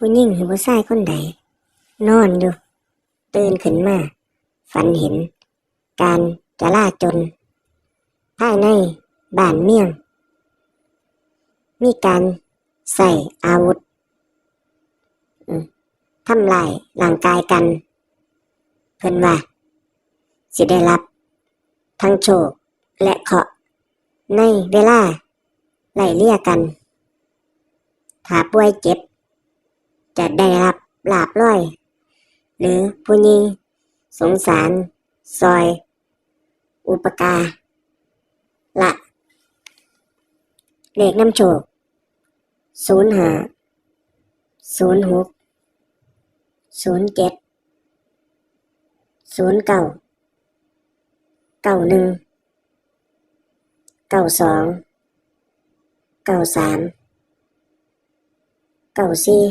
ผู้หญิงหรือผู้ชายคนใด นอนอยู่ ตื่นขึ้นมา ฝันเห็น การจะล่าจลภายในบ้านเมี่ยง มีการใส่อาวุธทำลายร่างกายกัน เพิ่นว่า สิได้รับ ทั้งโชคและเคาะในเวลาไล่เลี่ยกัน ถ้าป่วยเจ็บ จะได้รับลาบร้อย หรือผู้ยิงสงสาร ซอย อุปการละเลขน้ำโชคศูนย์ห้าศูนย์หกศูนย์เจ็ดศูนย์เก้าเก้าหนึ่งเก้าสองเก้าสามเก้าสี่